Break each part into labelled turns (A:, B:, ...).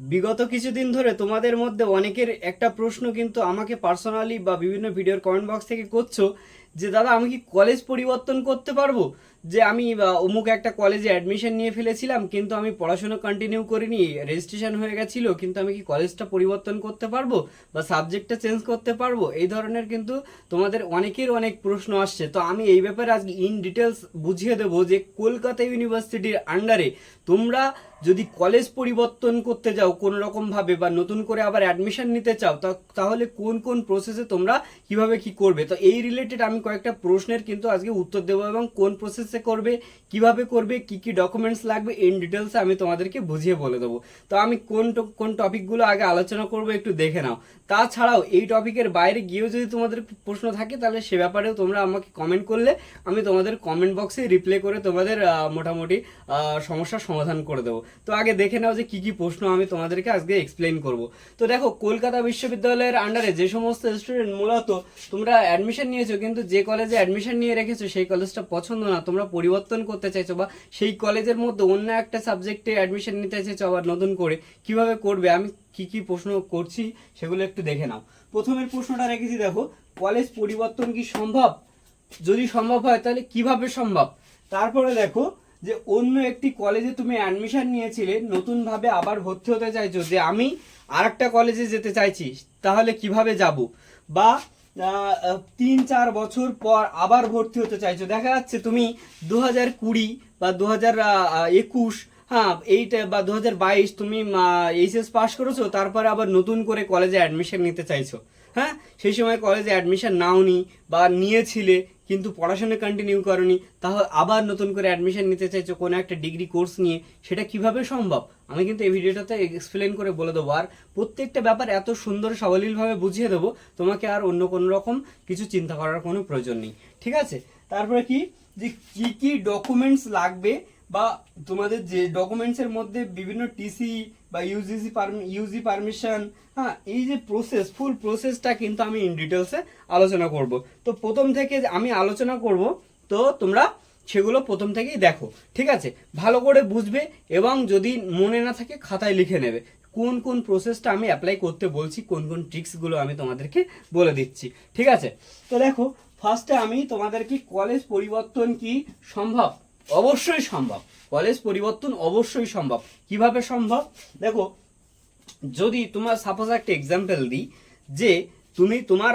A: বিগত কিছুদিন ধরে তোমাদের মধ্যে অনেকের একটা প্রশ্ন কিন্তু আমাকে পার্সোনালি বা বিভিন্ন ভিডিওর কমেন্ট বক্স থেকে করছ যে দাদা, আমি কি কলেজ পরিবর্তন করতে পারব? যে আমি অমুক একটা কলেজে অ্যাডমিশন নিয়ে ফেলেছিলাম, কিন্তু আমি পড়াশোনা কন্টিনিউ করিনি রেজিস্ট্রেশন হয়ে গেছিল, কিন্তু আমি কি কলেজটা পরিবর্তন করতে পারব? বা সাবজেক্টটা চেঞ্জ করতে পারব? এই ধরনের কিন্তু তোমাদের অনেকের অনেক প্রশ্ন আসছে। তো আমি এই ব্যাপারে আজকে ইন ডিটেলস বুঝিয়ে দেবো যে কলকাতা ইউনিভার্সিটির আন্ডারে তোমরা যদি কলেজ পরিবর্তন করতে যাও কোনো রকম ভাবে বা নতুন করে আবার অ্যাডমিশন নিতে চাও তাহলে কোন কোন প্রসেসে তোমরা কীভাবে কি করবে? তো এই রিলেটেড আমি কয়েকটা প্রশ্নের কিন্তু আজকে উত্তর দেবো এবং কোন প্রসেসে করবে, কীভাবে করবে, কি কি ডকুমেন্টস লাগবে ইন ডিটেলসে আমি তোমাদেরকে বুঝিয়ে বলে দেবো। তো আমি কোন কোন টপিকগুলো আগে আলোচনা করব একটু দেখে নাও। তাছাড়াও এই টপিকের বাইরে গিয়েও যদি তোমাদের প্রশ্ন থাকে, তাহলে সে ব্যাপারেও তোমরা আমাকে কমেন্ট করলে, আমি তোমাদের কমেন্ট বক্সে রিপ্লাই করে তোমাদের মোটামুটি সমস্যার সমাধান করে দেবো। তো আগে দেখে নাও যে কি কি প্রশ্ন আমি তোমাদেরকে আজকে এক্সপ্লেন করব। তো দেখো, কলকাতা বিশ্ববিদ্যালয়ের আন্ডারে যে সমস্ত স্টুডেন্ট মূলত তোমরা অ্যাডমিশন নিয়েছো, কিন্তু যে কলেজে অ্যাডমিশন নিয়ে রেখেছো, সেই কলেজটা পছন্দ না। তোমরা পরিবর্তন করতে চাইছো বা সেই কলেজের মধ্যে অন্য একটা সাবজেক্টে অ্যাডমিশন নিতে চাইছো আবার নতুন করে, কীভাবে করবে? আমি কি কি প্রশ্ন করছি সেগুলো একটু দেখে নাও। প্রথমের প্রশ্নটা রেখেছি, দেখো কলেজ পরিবর্তন কি সম্ভব? যদি সম্ভব হয়, তাহলে কীভাবে সম্ভব? তারপরে দেখো, যে অন্য একটি কলেজে তুমি অ্যাডমিশন নিয়েছিলে, নতুনভাবে আবার ভর্তি হতে চাইছো, যে আমি আরেকটা কলেজে যেতে চাইছি, তাহলে কীভাবে যাব? বা তিন, চার বছর পর আবার ভর্তি হতে চাইছো। দেখা যাচ্ছে তুমি দু হাজার কুড়ি বা দু হাজার একুশ হ্যাঁ এইটা বা দু হাজার বাইশ তুমি এইচএস পাস করেছ, তারপরে আবার নতুন করে কলেজে অ্যাডমিশন নিতে চাইছো। হ্যাঁ? সেই সময় কলেজে অ্যাডমিশন নাওনি বা নিয়েছিলে, কিন্তু পড়াশোনা কন্টিনিউ করনি, তাহলে আবার নতুন করে অ্যাডমিশন নিতে চাইছো, কোনো একটা ডিগ্রি কোর্স নিয়ে, সেটা কীভাবে সম্ভব? আমি কিন্তু এই ভিডিওটাতে এক্সপ্লেন করে বলে দেবো। আর প্রত্যেকটা ব্যাপার এত সুন্দর সাবলীলভাবে বুঝিয়ে দেবো, তোমাকে আর অন্য কোনো রকম কিছু চিন্তা করার কোনো প্রয়োজন নেই। ঠিক আছে? তারপরে কি? যে কী কী ডকুমেন্টস লাগবে বা তোমাদের যে ডকুমেন্টসের মধ্যে বিভিন্ন টিসি বা ইউজিসি ইউজি পারমিশন হ্যাঁ এই যে প্রসেস ফুল প্রসেসটা কিন্তু আমি ইন ডিটেলসে আলোচনা করব। তো প্রথম থেকে আমি আলোচনা করব, তো তোমরা সেগুলো প্রথম থেকেই দেখো, ঠিক আছে? ভালো করে বুঝবে এবং যদি মনে না থাকে খাতায় লিখে নেবে। কোন কোন প্রসেসটা আমি অ্যাপ্লাই করতে বলছি, কোন কোন ট্রিক্সগুলো আমি তোমাদেরকে বলে দিচ্ছি, ঠিক আছে? তো দেখো ফার্স্টে আমি তোমাদেরকে কলেজ পরিবর্তন কি সম্ভব? অবশ্যই সম্ভব। কলেজ পরিবর্তন অবশ্যই সম্ভব। কীভাবে সম্ভব? দেখো, যদি তোমার সাপোজ একটা এক্সাম্পল দিই, যে তুমি তোমার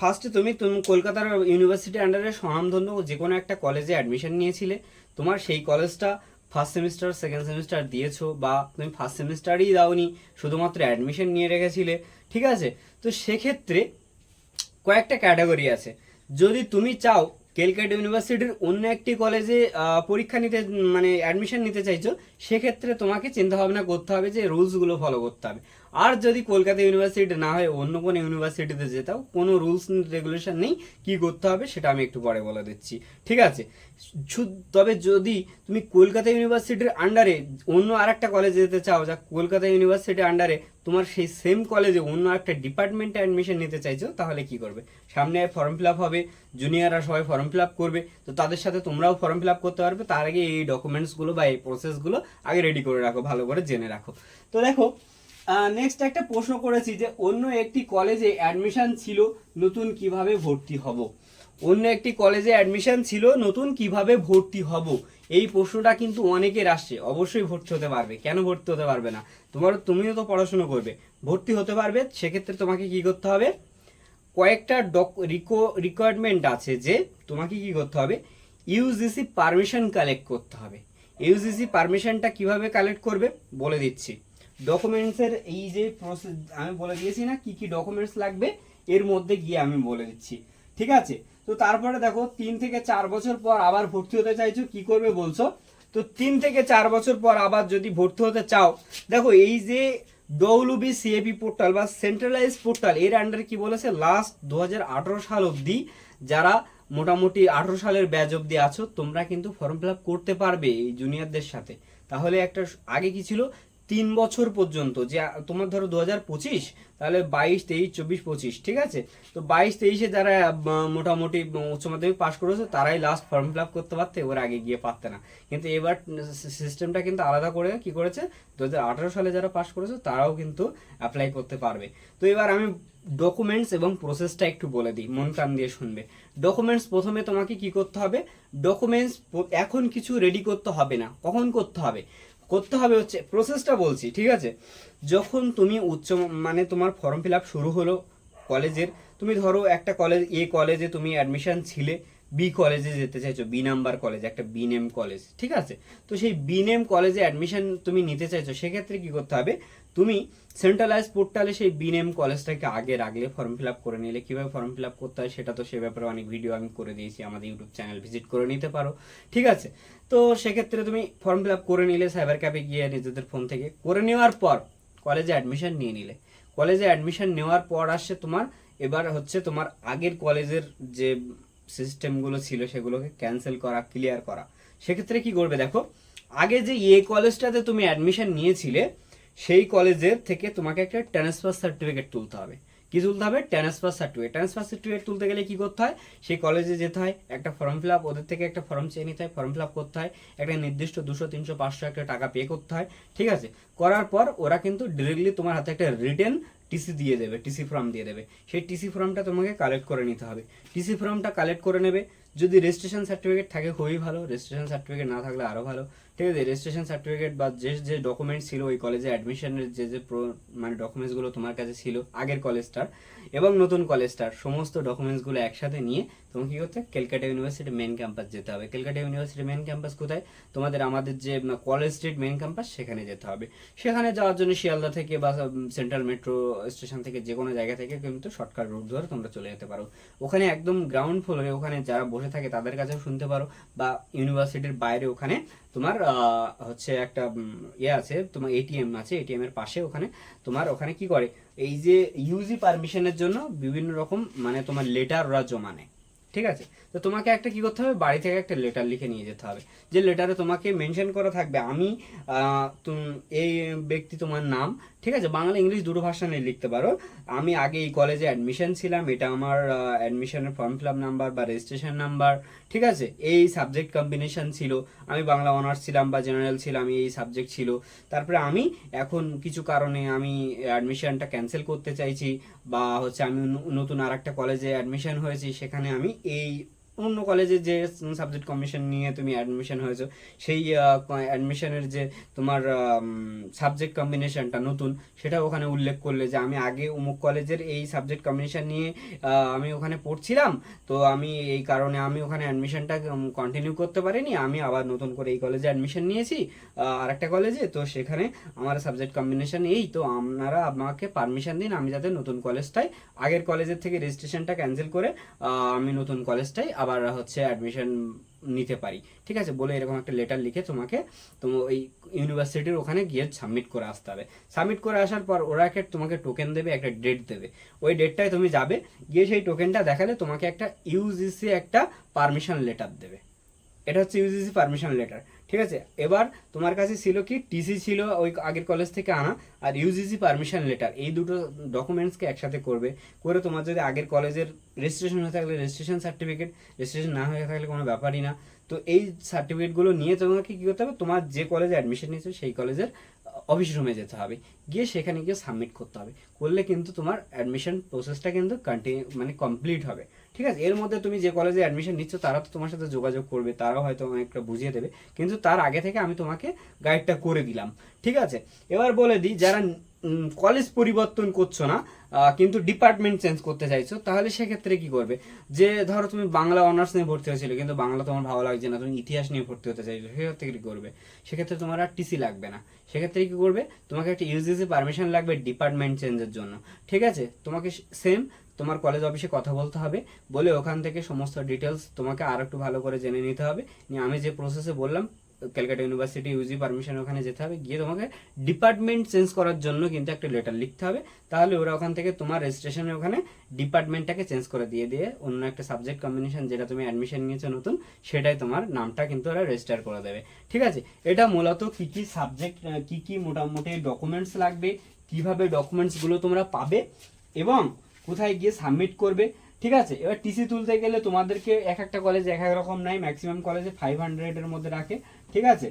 A: ফার্স্টে তুমি তুমি কলকাতার ইউনিভার্সিটি আন্ডারে স্বনামধন্য যে কোনো একটা কলেজে অ্যাডমিশন নিয়েছিলে। তোমার সেই কলেজটা ফার্স্ট সেমিস্টার সেকেন্ড সেমিস্টার দিয়েছ বা তুমি ফার্স্ট সেমিস্টারই দাওনি, শুধুমাত্র অ্যাডমিশন নিয়ে রেখেছিলে, ঠিক আছে? তো সেক্ষেত্রে কয়েকটা ক্যাটাগরি আছে। যদি তুমি চাও ক্যালকাটা ইউনিভার্সিটির অন্য একটি কলেজে পরীক্ষা নিতে মানে অ্যাডমিশন নিতে চাইছো। সেক্ষেত্রে তোমাকে চিন্তা ভাবনা করতে হবে যে রুলসগুলো ফলো করতে হবে। আর যদি কলকাতা ইউনিভার্সিটি না হয়, অন্য কোনো ইউনিভার্সিটিতে যেতাও কোনো রুলস রেগুলেশন নেই, কি করতে হবে সেটা আমি একটু পরে বলে দিচ্ছি। ঠিক আছে? তবে যদি তুমি কলকাতা ইউনিভার্সিটির আন্ডারে অন্য আরেকটা কলেজে যেতে চাও, যা কলকাতা ইউনিভার্সিটির আন্ডারে তোমার সেই সেম কলেজে অন্য একটা ডিপার্টমেন্টে অ্যাডমিশন নিতে চাইছো, তাহলে কি করবে? সামনে ফর্ম ফিল আপ হবে জুনিয়ররা সবাই ফর্ম ফিল আপ করবে, তো তাদের সাথে তোমরাও ফর্ম ফিল আপ করতে পারবে। তার আগে এই ডকুমেন্টসগুলো বা এই প্রসেসগুলো আগে রেডি করে রাখো, ভালো করে জেনে রাখো। তো দেখো নেক্সট একটা প্রশ্ন করেছি যে, অন্য একটি কলেজে অ্যাডমিশন ছিল, নতুন কীভাবে ভর্তি হব? অন্য একটি কলেজে অ্যাডমিশন ছিল, নতুন কীভাবে ভর্তি হব? এই প্রশ্নটা কিন্তু অনেকের আসছে, অবশ্যই ভর্তি হতে পারবে। কেন ভর্তি হতে পারবে না? তোমার তুমিও তো পড়াশুনো করবে। ভর্তি হতে পারবে, সেক্ষেত্রে তোমাকে কি করতে হবে? কয়েকটা ডক রিকোয়ারমেন্ট আছে যে, তোমাকে কি করতে হবে? ইউজিসি পারমিশন কালেক্ট করতে হবে। ইউজিসি পারমিশনটা কীভাবে কালেক্ট করবে বলে দিচ্ছি। ডকুমেন্টসের এই যে প্রসেস আমি বলে দিয়েছি না কি কি ডকুমেন্টস লাগবে, এর মধ্যে গিয়ে আমি বলে দিচ্ছি। ঠিক আছে? তো তারপরে দেখো, তিন থেকে চার বছর পর আবার ভর্তি হতে চাইছো, কি করবে বলছো? তো তিন থেকে চার বছর পর আবার যদি ভর্তি হতে চাও, দেখো এই যে ডব্লিউবি সিএপি পোর্টাল বা সেন্ট্রালাইজ পোর্টাল এর আন্ডারে কি বলেছে? লাস্ট দু হাজার আঠারো সাল অবধি যারা মোটামুটি আঠারো সালের ব্যাচ অব্দি আছো, তোমরা কিন্তু ফর্ম ফিল করতে পারবে এই জুনিয়রদের সাথে। তাহলে একটা আগে কি ছিল? তিন বছর পর্যন্ত, যে তোমার ধরো দু হাজার পঁচিশ, তাহলে বাইশ, তেইশ, চব্বিশ, পঁচিশ, ঠিক আছে? তো বাইশ, তেইশে যারা মোটামুটি উচ্চ মাধ্যমিক পাশ করেছে, তারাই লাস্ট ফর্ম ফিল আপ করতে পারতে, এবার আগে গিয়ে পারতে না। কিন্তু এবার সিস্টেমটা কিন্তু আলাদা করে কি করেছে দু হাজার আঠারো সালে যারা পাশ করেছে, তারাও কিন্তু অ্যাপ্লাই করতে পারবে। তো এবার আমি ডকুমেন্টস এবং প্রসেসটা একটু বলে দিই, মন কান দিয়ে শুনবে। ডকুমেন্টস প্রথমে তোমাকে কি করতে হবে? ডকুমেন্টস এখন কিছু রেডি করতে হবে না। কখন করতে হবে? করতে হবে হচ্ছে প্রসেসটা বলছি, ঠিক আছে? যখন তুমি উচ্চ মানে তোমার ফর্ম ফিল আপ শুরু হলো কলেজের তুমি ধরো একটা কলেজ এ কলেজে তুমি অ্যাডমিশন ছিলে বি কলেজে যেতে চাইছো বি নাম্বার কলেজ একটা বি নেম কলেজ ঠিক আছে? তো সেই বি নেম কলেজে অ্যাডমিশন তুমি নিতে চাইছো, সেক্ষেত্রে কি করতে হবে? তুমি সেন্ট্রালাইজ পোর্টালে সেই বি নেম কলেজটাকে আগে রাখলে ফর্ম ফিল আপ করে নিলে। কীভাবে ফর্ম ফিল আপ করতে হয়, সেটা তো সে ব্যাপারে অনেক ভিডিও আমি করে দিয়েছি, আমাদের ইউটিউব চ্যানেল ভিজিট করে নিতে পারো, ঠিক আছে? তো সেক্ষেত্রে তুমি ফর্ম ফিল আপ করে নিলে সাইবার ক্যাফে গিয়ে নিজেদের ফোন থেকে। করে নেওয়ার পর কলেজে অ্যাডমিশন নিয়ে নিলে। কলেজে অ্যাডমিশন নেওয়ার পর আসছে তোমার, এবার হচ্ছে তোমার আগের কলেজের যে সিস্টেমগুলো ছিল সেগুলোকে ক্যান্সেল করা ক্লিয়ার করা। সেক্ষেত্রে কি করবে দেখো, আগে যে এ কলেজটাতে তুমি অ্যাডমিশন নিয়েছিলে, সেই কলেজের থেকে তোমাকে একটা ট্রান্সফার সার্টিফিকেট তুলতে হবে। কি তুলতে হবে? ট্রান্সফার সার্টিফিকেট ট্রান্সফার সার্টিফিকেট তুলতে গেলে কি করতে হয়? সেই কলেজে যেতে হয়, একটা ফর্ম ফিল আপ ওদের থেকে একটা ফর্ম চেয়ে নিতে হয় ফর্ম ফিল আপ করতে হয়, একটা নির্দিষ্ট দুশো, তিনশো, পাঁচশো একটা টাকা পে করতে হয়, ঠিক আছে? করার পর ওরা কিন্তু ডিরেক্টলি তোমার হাতে একটা রিটেন টিসি দিয়ে দেবে টিসি ফর্ম দিয়ে দেবে। সেই টিসি ফর্মটা তোমাকে কালেক্ট করে নিতে হবে। টিসি ফর্মটা কালেক্ট করে নেবে। যদি রেজিস্ট্রেশন সার্টিফিকেট থাকে, খুবই ভালো। রেজিস্ট্রেশন সার্টিফিকেট না থাকলে আরও ভালো। ঠিক আছে রেজিস্ট্রেশন সার্টিফিকেট বা যে যে ডকুমেন্ট ছিল ওই কলেজে অ্যাডমিশনের যে যে মানে ডকুমেন্টসগুলো তোমার কাছে ছিল আগের কলেজটার এবং নতুন কলেজটার সমস্ত ডকুমেন্টসগুলো একসাথে নিয়ে তোমাকে কি করতে? ক্যালকাটা ইউনিভার্সিটি মেন ক্যাম্পাস যেতে হবে। ক্যালকাটা ইউনিভার্সিটি মেন ক্যাম্পাস কোথায়? তোমাদের আমাদের যে কলেজ স্ট্রিট মেন ক্যাম্পাস সেখানে যেতে হবে। সেখানে যাওয়ার জন্য শিয়ালদা থেকে বা সেন্ট্রাল মেট্রো স্টেশন থেকে যে কোনো জায়গা থেকে কিন্তু শর্টকাট রুট ধরে তোমরা চলে যেতে পারো। ওখানে একদম গ্রাউন্ড ফ্লোরে ওখানে যারা বসে থাকে তাদের কাছেও শুনতে পারো বা ইউনিভার্সিটির বাইরে ওখানে তোমার হচ্ছে একটা ইয়ে আছে, তোমার এটিএম আছে এটিএম এর পাশে ওখানে তোমার ওখানে কি করে? এই যে ইউজি পারমিশনের জন্য বিভিন্ন রকম মানে তোমার লেটার ওরা জমা নেয়। ঠিক আছে? তো তোমাকে একটা কি করতে হবে? বাড়ি থেকে একটা লেটার লিখে নিয়ে যেতে হবে। যে লেটারে তোমাকে মেনশন করা থাকবে, আমি এই ব্যক্তি তোমার নাম, ঠিক আছে? বাংলা, ইংলিশ দুটো ভাষায় লিখতে পারো। আমি আগে এই কলেজে অ্যাডমিশন ছিলাম, এটা আমার অ্যাডমিশনের ফর্ম ফিল আপ নাম্বার বা রেজিস্ট্রেশন নাম্বার ঠিক আছে? এই সাবজেক্ট কম্বিনেশন ছিল। আমি বাংলা অনার্স ছিলাম বা জেনারেল ছিলাম, এই সাবজেক্ট ছিল। তারপরে আমি এখন কিছু কারণে আমি অ্যাডমিশনটা ক্যান্সেল করতে চাইছি বা হচ্ছে আমি নতুন আর একটা কলেজে অ্যাডমিশন হয়েছি, সেখানে আমি এই অন্য কলেজে যে সাবজেক্ট কমিশন নিয়ে তুমি অ্যাডমিশন হয়েছো, সেই অ্যাডমিশনের যে তোমার সাবজেক্ট কম্বিনেশনটা নতুন সেটা ওখানে উল্লেখ করলে যে আমি আগে অমুক কলেজের এই সাবজেক্ট কম্বিনেশন নিয়ে আমি ওখানে পড়ছিলাম, তো আমি এই কারণে আমি ওখানে অ্যাডমিশনটা কন্টিনিউ করতে পারিনি, আমি আবার নতুন করে এই কলেজে অ্যাডমিশন নিয়েছি আর একটা কলেজে তো সেখানে আমার সাবজেক্ট কম্বিনেশন এই, তো আপনারা আমাকে পারমিশন দিন, আমি যাতে নতুন কলেজটাই আগের কলেজের থেকে রেজিস্ট্রেশনটা ক্যান্সেল করে আমি নতুন কলেজটাই আবার হচ্ছে অ্যাডমিশন নিতে পারি। ঠিক আছে? বলে এরকম একটা লেটার লিখে তোমাকে তোমার ওই ইউনিভার্সিটির ওখানে গিয়ে সাবমিট করে আসতে হবে। সাবমিট করে আসার পর ওরা একটা তোমাকে টোকেন দেবে, একটা ডেট দেবে। ওই ডেটটায় তুমি যাবে, গিয়ে সেই টোকেনটা দেখালে তোমাকে একটা ইউজিসি একটা পারমিশন লেটার দেবে। এটা হচ্ছে ইউজিসি পারমিশন লেটার ঠিক আছে? এবার তোমার কাছে ছিল কি? টিসি ছিল ওই আগের কলেজ থেকে আনা আর ইউজিসি পারমিশন লেটার এই দুটো ডকুমেন্টসকে একসাথে করবে। করে তোমার যদি আগের কলেজের রেজিস্ট্রেশন হয়ে থাকলে রেজিস্ট্রেশন সার্টিফিকেট রেজিস্ট্রেশন না হয়ে থাকলে কোনো ব্যাপারই না। তো এই সার্টিফিকেটগুলো নিয়ে তোমাকে কী করতে হবে? তোমার যে কলেজে অ্যাডমিশন নিয়েছো সেই কলেজের অফিস রুমে যেতে হবে। গিয়ে সেখানে গিয়ে সাবমিট করতে হবে। করলে কিন্তু তোমার অ্যাডমিশন প্রসেসটা কিন্তু কন্টিনিউ মানে কমপ্লিট হবে। ঠিক আছে? এর মধ্যে তুমি যে কলেজে অ্যাডমিশন নিচ্ছ, তারা তো তোমার সাথে যোগাযোগ করবে, তারাও হয়তো অনেকটা বুঝিয়ে দেবে। কিন্তু তার আগে থেকে আমি তোমাকে গাইডটা করে দিলাম। ঠিক আছে? এবার বলে দিই, যারা কলেজ পরিবর্তন করছ না কিন্তু ডিপার্টমেন্ট চেঞ্জ করতে চাইছো, তাহলে সেক্ষেত্রে কি করবে? যে ধরো তুমি বাংলা অনার্স নিয়ে ভর্তি হয়েছিল, কিন্তু বাংলা তোমার ভালো লাগছে না, তুমি ইতিহাস নিয়ে ভর্তি হতে চাইছো, সেক্ষেত্রে কি করবে? সেক্ষেত্রে তোমার আর টিসি লাগবে না। সেক্ষেত্রে কি করবে? তোমাকে একটা ইউজিসি পারমিশন লাগবে ডিপার্টমেন্ট চেঞ্জের জন্য। ঠিক আছে? তোমাকে সেম তোমার কলেজ অফিসে কথা বলতে হবে, বলে ওখান থেকে সমস্ত ডিটেলস তোমাকে আর একটু ভালো করে জেনে নিতে হবে। নিয়ে আমি যে প্রসেসে বললাম ক্যালকাটা ইউনিভার্সিটি ইউজি পারমিশন ওখানে যেতে হবে। গিয়ে তোমাকে ডিপার্টমেন্ট চেঞ্জ করার জন্য কিন্তু একটা লেটার লিখতে হবে। তাহলে ওরা ওখান থেকে তোমার রেজিস্ট্রেশনের ওখানে ডিপার্টমেন্টটাকে চেঞ্জ করে দিয়ে দিয়ে অন্য একটা সাবজেক্ট কম্বিনেশন যেটা তুমি অ্যাডমিশন নিয়েছো নতুন, সেটাই তোমার নামটা কিন্তু ওরা রেজিস্টার করে দেবে। ঠিক আছে? এটা মূলত কি কি সাবজেক্ট কি কি মোটামুটি ডকুমেন্টস লাগবে, কীভাবে ডকুমেন্টসগুলো তোমরা পাবে এবং কোথায় গিয়ে সাবমিট করবে। ঠিক আছে? এবার টিসি তুলতে গেলে তোমাদেরকে এক একটা কলেজ এক এক রকম নাই ম্যাক্সিমাম কলেজে ফাইভ হান্ড্রেডের মধ্যে রাখে। ঠিক আছে?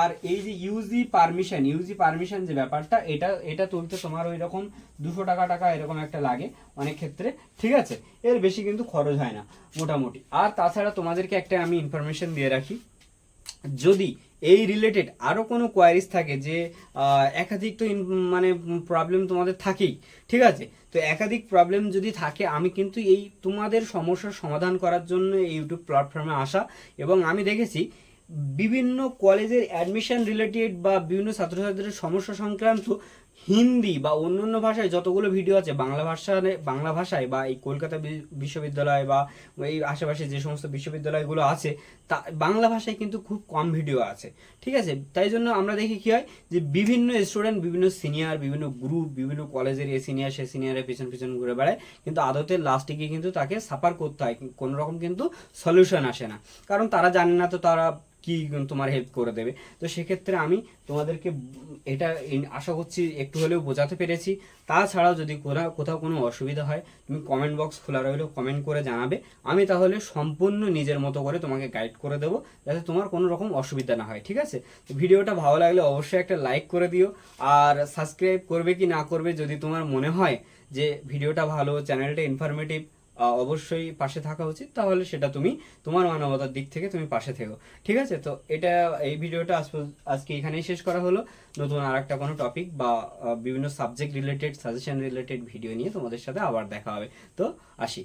A: আর এই যে ইউজি পারমিশন ইউজি পারমিশন যে ব্যাপারটা, এটা এটা তুলতে তোমার ওই রকম দুশো টাকা টাকা এরকম একটা লাগে অনেক ক্ষেত্রে, ঠিক আছে? এর বেশি কিন্তু খরচ হয় না, মোটামুটি। আর তাছাড়া তোমাদেরকে একটা আমি ইনফরমেশন দিয়ে রাখি। যদি এই রিলেটেড আরও কোনো কোয়ারিজ থাকে যে একাধিক তো মানে প্রবলেম তোমাদের থাকেই, ঠিক আছে? তো একাধিক প্রবলেম যদি থাকে, আমি কিন্তু এই তোমাদের সমস্যার সমাধান করার জন্য এই ইউটিউব প্ল্যাটফর্মে আসা। এবং আমি দেখেছি বিভিন্ন কলেজের অ্যাডমিশন রিলেটেড বা বিভিন্ন ছাত্রছাত্রীদের সমস্যা সংক্রান্ত হিন্দি বা অন্যান্য ভাষায় যতগুলো ভিডিও আছে, বাংলা ভাষা বাংলা ভাষায় বা এই কলকাতা বিশ্ববিদ্যালয় বা এই আশেপাশে যে সমস্ত বিশ্ববিদ্যালয়গুলো আছে, তা বাংলা ভাষায় কিন্তু খুব কম ভিডিও আছে। ঠিক আছে? তাই জন্য আমরা দেখি কি হয় যে বিভিন্ন স্টুডেন্ট বিভিন্ন সিনিয়র বিভিন্ন গ্রুপ বিভিন্ন কলেজের এ সিনিয়র সে সিনিয়রের পিছন পিছন ঘুরে বেড়ায়। কিন্তু আদতে লাস্টে গিয়ে কিন্তু তাকে সাফার করতে হয়। কোনো রকম কিন্তু সলিউশন আসে না। কারণ তারা জানে না তো তারা কি তোমার হেল্প করে দেবে? তো সেক্ষেত্রে আমি তোমাদেরকে এটা আশা করছি একটু হলেও বোঝাতে পেরেছি। তাছাড়াও যদি কোথাও কোথাও কোনো অসুবিধা হয়, তুমি কমেন্ট বক্স খোলা রইলেও কমেন্ট করে জানাবে। আমি তাহলে সম্পূর্ণ নিজের মতো করে তোমাকে গাইড করে দেবো, যাতে তোমার কোনো রকম অসুবিধা না হয়, ঠিক আছে? তো ভিডিওটা ভালো লাগলে অবশ্যই একটা লাইক করে দিও। আর সাবস্ক্রাইব করবে কি না করবে যদি তোমার মনে হয় যে ভিডিওটা ভালো চ্যানেলটা ইনফরমেটিভ অবশ্যই পাশে থাকা উচিত। তাহলে সেটা তুমি তোমার মানবতার দিক থেকে তুমি পাশে থেকো। ঠিক আছে? তো এটা, এই ভিডিওটা আজকে এখানেই শেষ করা হলো। নতুন আর একটা কোনো টপিক বা বিভিন্ন subject related suggestion related video নিয়ে তোমাদের সাথে আবার দেখা হবে। তো আসি।